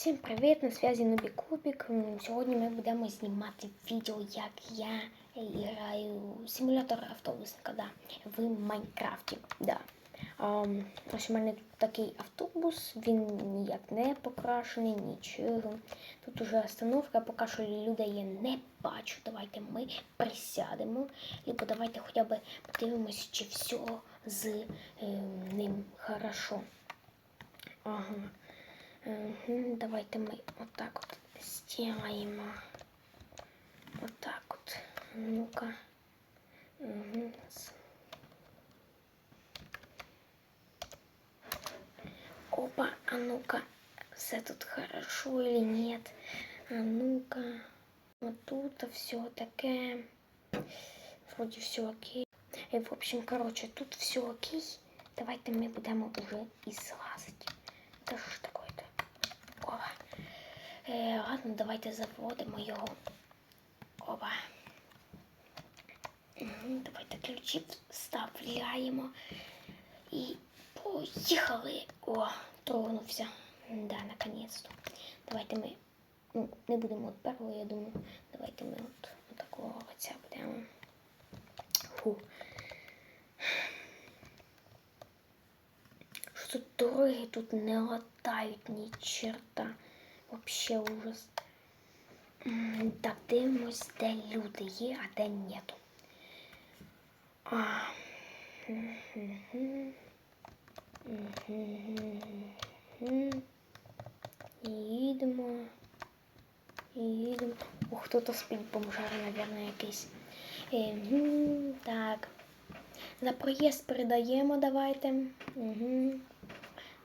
Всім привіт! На зв'язі Нобі Кубік. Сьогодні ми будемо знімати відео, як я граю симулятор автобусника да, в Майнкрафті. Да. Ам, ось у мене такий автобус, він ніяк не покрашений, нічого. Тут уже остановка, поки що людей я не бачу. Давайте ми присядемо. Або давайте хоча б подивимось, чи все з е, ним хорошо. Ага. Давайте ми отак от сделаємо. Отак от. Ну-ка. Угу. Опа, а ну-ка. Все тут хорошо или нет? А ну-ка. Вот тут все таке. Вроде все окей. Е, В общем, короче, тут все окей. Давайте ми будемо уже і злазити. Та що ж таке-то? Опа. Е, ладно, давайте заводимо його. Опа. Давайте ключі вставляємо. І поїхали. О, тронувся. Да, наконец-то. Давайте ми. Ну, не будемо от першого, я думаю. Давайте ми от, от такого оця будемо. Фу. Що тут дороги тут не латають ні черта. Вообще ужас. Так, дивимось, де люди є, а де нету. А. Їдемо. Їдемо. О, хто-то спить бомжар, мабуть, якийсь. Так. За проїзд передаємо, давайте. Угу.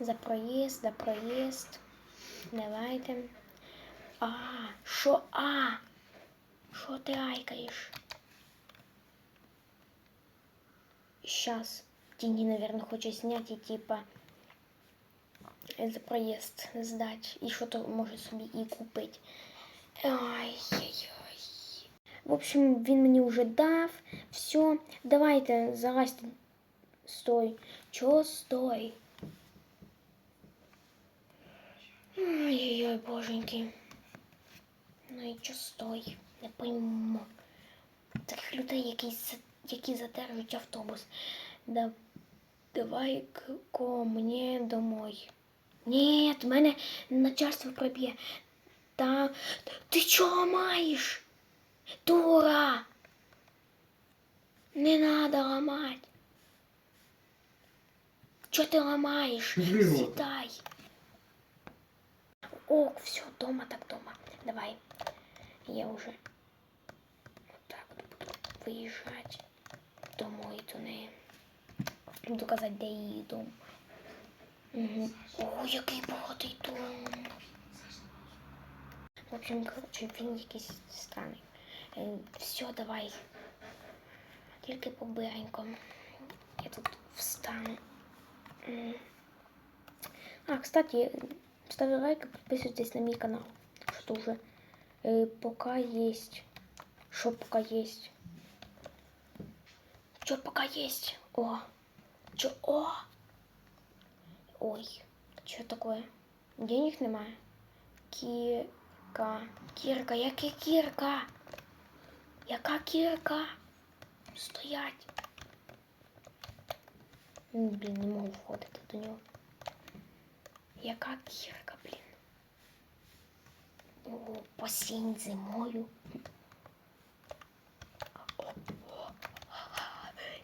За проїзд, за проїзд. Давайте. А, що А? Що ти айкаєш? Щас. Деньги, наверное, хоче зняти, типа за проїзд здати. І що то може собі і купити. Ай-яй-яй. В общем, він мені вже дав. Все, давайте, залазьте. Стой. Чого стой? Ой-ой-ой, боженьки. Ну і чого стой? Не пойму. Таких людей, які, які задержують автобус. Да, давай ко мне домой. Нет, мене начальство проб'є. Та ти чого маєш? Дура! Не надо ламать. Чого ти ламаєш? Сідай. Ок, все, дома так дома. Давай. Я уже вот так вот буду виїжджати домой до неї. Буду казати, де її дом. Угу. О, який багатий дом. В общем, короче, він якийсь странний. Е, Все, давай. Тільки побиренько. Я тут встану. А, кстати, ставьте лайк и подписывайтесь на мой канал. Что уже э, пока есть. Что пока есть? Что пока есть? О! Что? О! Ой, что такое? Денег немає? Кірка. Кірка, яка кірка? Яка кірка? Стоять. М, Блін, не можу входити до нього. Яка кірка, блін. О, посінь зимою.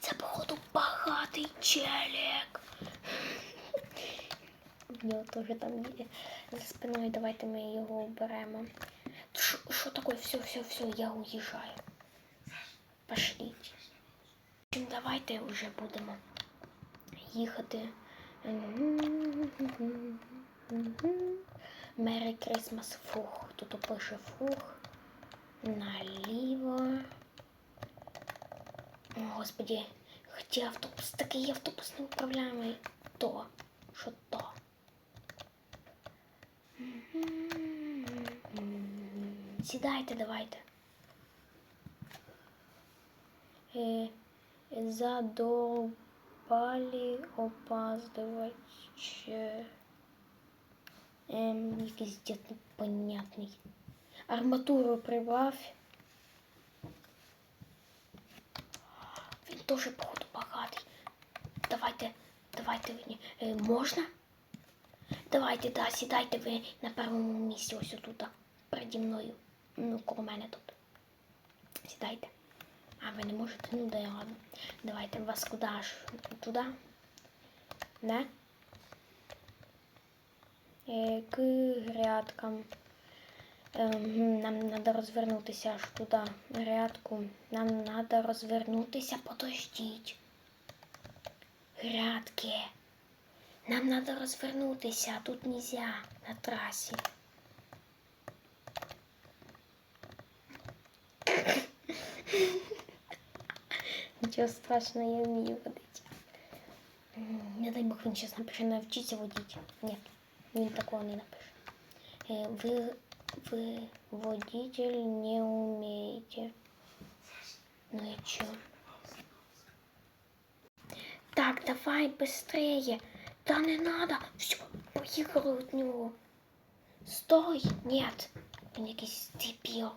Це, походу, багатий челік. У нього теж там є за спиною. Давайте ми його оберемо. Що, таке? Все, все, все, я уїжджаю. Пошліть. Давайте вже будемо їхати. Merry Christmas, фух. Тут пише фух. Наліво. О, Господи, хотя автобус, такий автобус не управляємий. То. Що то? Сідайте, давайте. Е, задовбали опаздывать. Че? Ем, якийсь дід непонятний. Арматуру прибавь. Він теж, походу, багатий. Давайте, давайте ви. Е, можна? Давайте, да, сідайте ви на першому місці ось тут, переді мною. Ну, коло мене тут. Сідайте. А, ви не можете? Ну, да, ладно. Давайте вас куди аж туди? Да? Е, К грядкам. Ем, Нам треба розвернутися аж туди, грядку. Нам треба розвернутися, подождіть. Грядки. Нам треба розвернутися, тут нельзя на трасі. Нічого страшного, я вмію водити. М, Не дай Бог він зараз напише навчиться водити. Ні, він такого не напише. Е, Ви, ви водитель не умеете. Ну и чё? Так, давай быстрее. Да не надо. Все, уехал от него. Стой, нет. Він якийсь дебіл.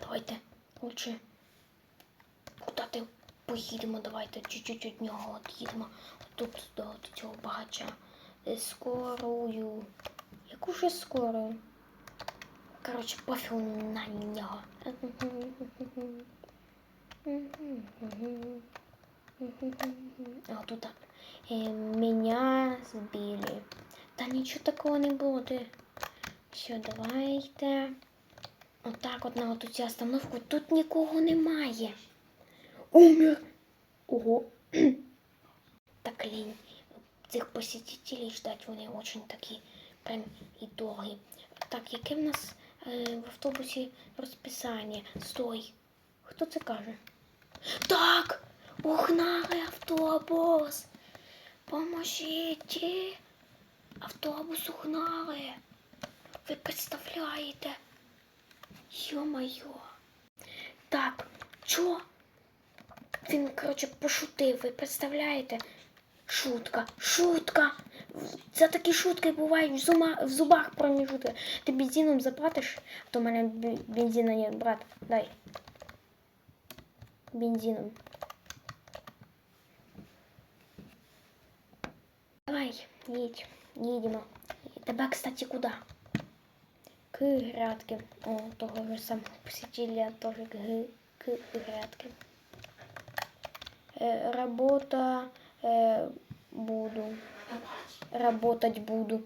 Давайте лучше. Куди поїдемо? Давайте чуть-чуть від нього від'їдемо. Тут до, цього багача. Е, Скорою. Яку ж скорою? Коротше, пофіг на нього. А тут е, меня збили. Та нічого такого не буде. Все, давайте. Отак от на оту цю остановку. Тут нікого немає. Умер. Ого. Так лінь. Цих посетителей ждать вони очень такі прям і довгі. Так, яке в нас е, в автобусі розписання? Стой. Хто це каже? Так! Угнали автобус! Поможіть! Автобус угнали! Ви представляєте? Йо-моє! Так, чо? Він, коротше, пошутив, ви представляєте? Шутка, шутка. За такі шутки бувають в, зума, в зубах проміжутки. Ти бензином заплатиш, а то в мене бензина є, брат. Дай. Бензином. Давай, їдь, їдемо. Тебе, кстати, куди? К грядки. О, того ж самого посетителя тоже к, к грядки. Е, работа е, буду. Работать буду.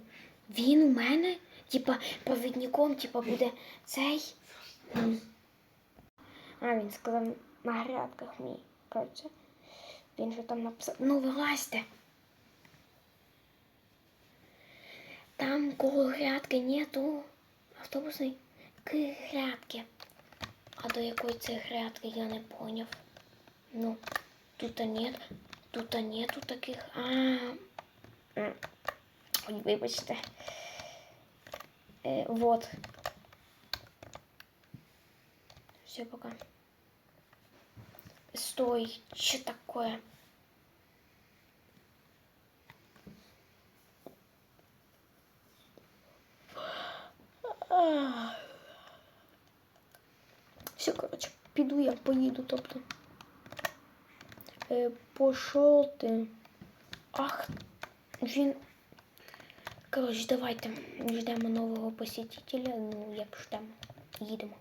Він у мене, типа, провідником, типа, буде цей. А, він сказав на грядках мій. Коротше. Він же там написав. Ну, вилазьте. Там коло грядки нету автобусної к грядки. А до якої це грядки я не поняв. Ну, тут нет, тут нету таких. А, ой, вибачте. Е, вот. Все, пока. Стой, что такое? Все, короче, піду я, поїду, тобто. Е, пошов ти. Ах, він. Коротше, давайте ждемо нового посетителя. Ну, як ждемо. Їдемо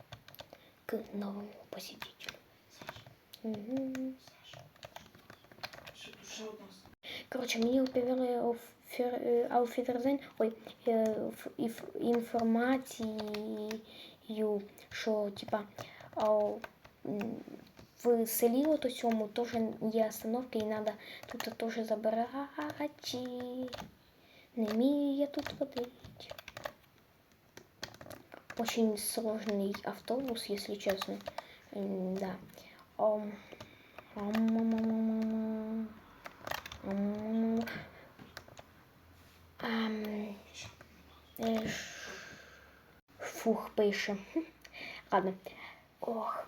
к новому посетителю. Угу. Коротше, мені оповіли офер- ауфідерзен, ой, е, ф- іф- інформацію, що, типа, ау, м, в селі от цьому теж є остановки, і треба тут теж забирати. Не вмію я тут водити. Очень сложный автобус, если честно. Да. Фух, пише. Ладно. Ох.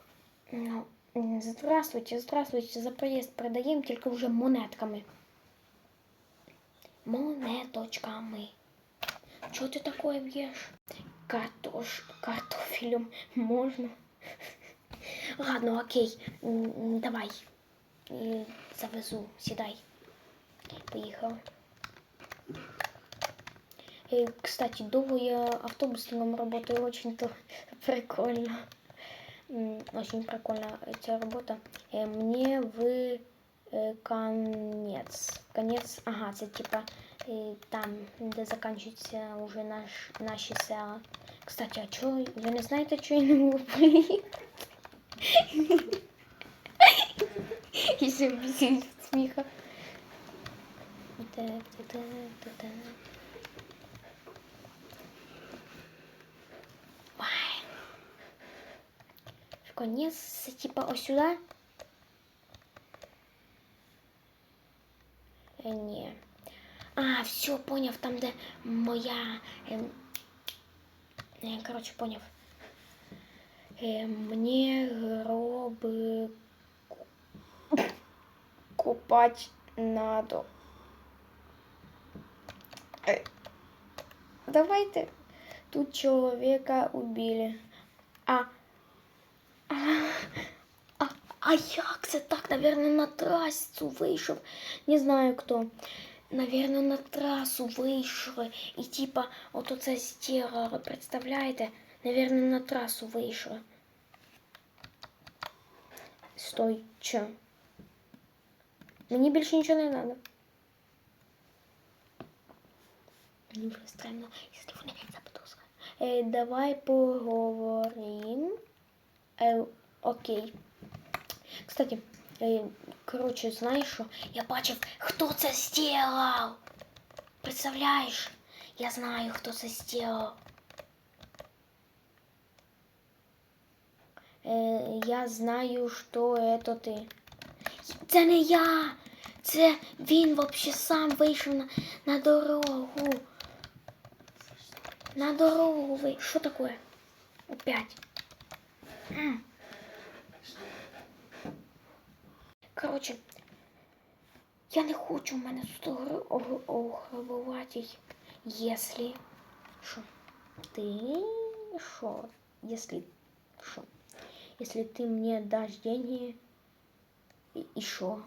Ну, здравствуйте, здравствуйте. За проезд продаем, только уже монетками. Монеточками. Чого ти такое б'єш? Картош... Картофелем можна. Ладно, окей. Давай. Е, Завезу, сідай. Поїхали. Э, Кстати, довго я автобусником работаю, очень-то прикольно. М, Очень прикольна ця робота. Э, Мне в э, конец. Конец, ага, це типа э, там, де закінчуються уже наш, наші села. Кстати, а чого, ви не знаєте, що я не можу поїхати? І ще бісить від сміха. Конец, типа ось сюди? Е, ні. А, все, поняв, там, де моя. ем, е, коротше, поняв. Е, мені гроби ку- купать надо. Давайте. Тут человека убили. А. А, а, як це так? Наверное, на трасу вийшов. Не знаю хто. Наверное, на трасу вийшли. І типа, от оце стіра, представляєте? Наверное, на трасу вийшли. Стой, чо? Мені більше нічого не треба. Мені странно, якщо вони заподозрили. Е, давай поговоримо. Е, окей. Кстати, е, коротше, знаєш що? Я бачив, хто це зробив. Представляєш? Я знаю, хто це зробив. Е, я знаю, що це ти. Це не я. Це він взагалі сам вийшов на, на дорогу. На дорогу вы. Что такое? Опять. Короче, я не хочу в мене тут огр- ог- ограбувати. Если... Що? Ти... Що? Если... Що? Если ты мне дашь деньги... І, і що?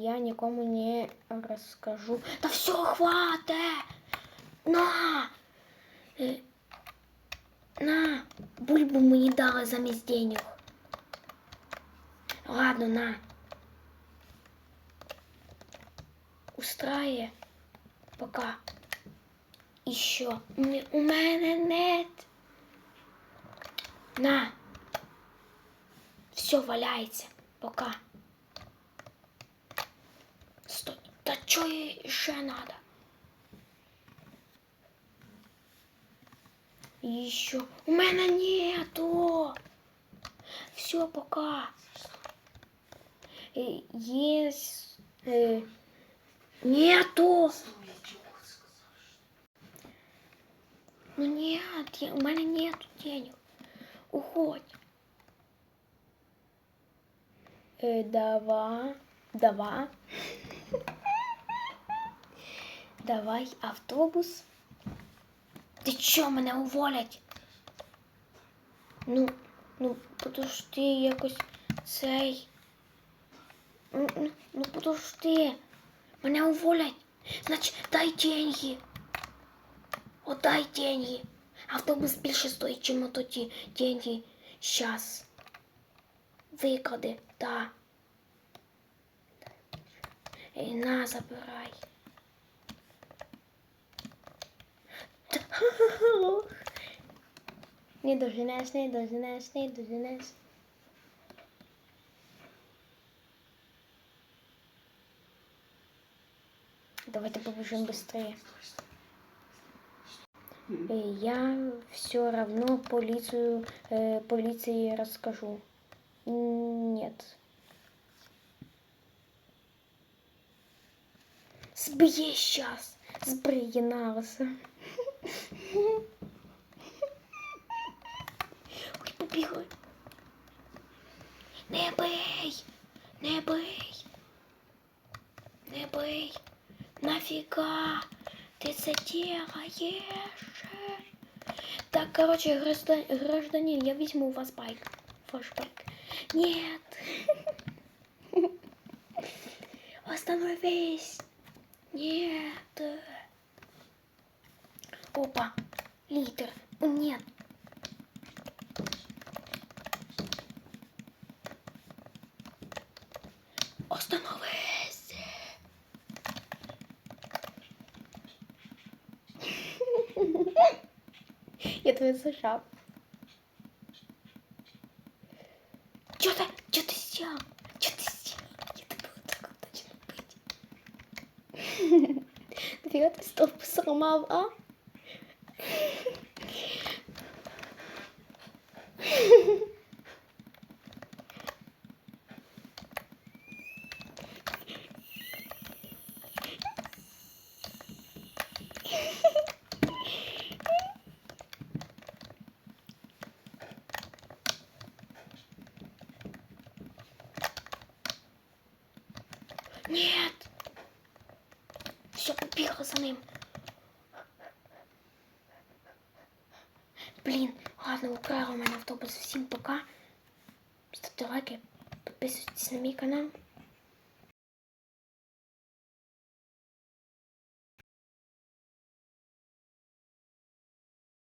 Я никому не расскажу. Да все, хватит! На! На! Бульбу мені дали замість денег. Ладно, на. Устрає. Пока. І що? У мене нет. На. Все валяється. Пока. Стой. Да что еще надо? Еще. У меня нету. Все, пока. Э, Есть. э, Нету. Ну нет, я- у меня нету денег. Уходь. Э, давай. Давай. Давай автобус. Ти чо, мене уволять? Ну, ну, подожди, якось цей. Ну, ну, ну подожди. Мене уволять. Значить, дай деньги. Отдай деньги. Автобус більше стоїть, чим ото ті деньги. Щас. Виклади, да. На, забирай. Не доженеш, не доженеш, не доженеш. Давайте побежим быстрее. Я все равно полицию, э, полиции расскажу. Нет. Зб'є щас. Збриє на вас. Ой, побігли. Не бий! Не бий! Не бий! Нафіга? Ти це делаєш? Так, короче, гражданин, я візьму у вас байк. Ваш байк. Нет. Остановись. Нет. Опа. Литр. Нет. Остановись. Я тебе зажав. Чё ты? Чё ты сделал? Чё ты сделал? Я тебе вот так вот начну бить. Нафига ты столб сломал, а? Ним. Блін, ладно, украла у мене автобус. Всім пока. Ставте лайки, підписуйтесь на мій канал.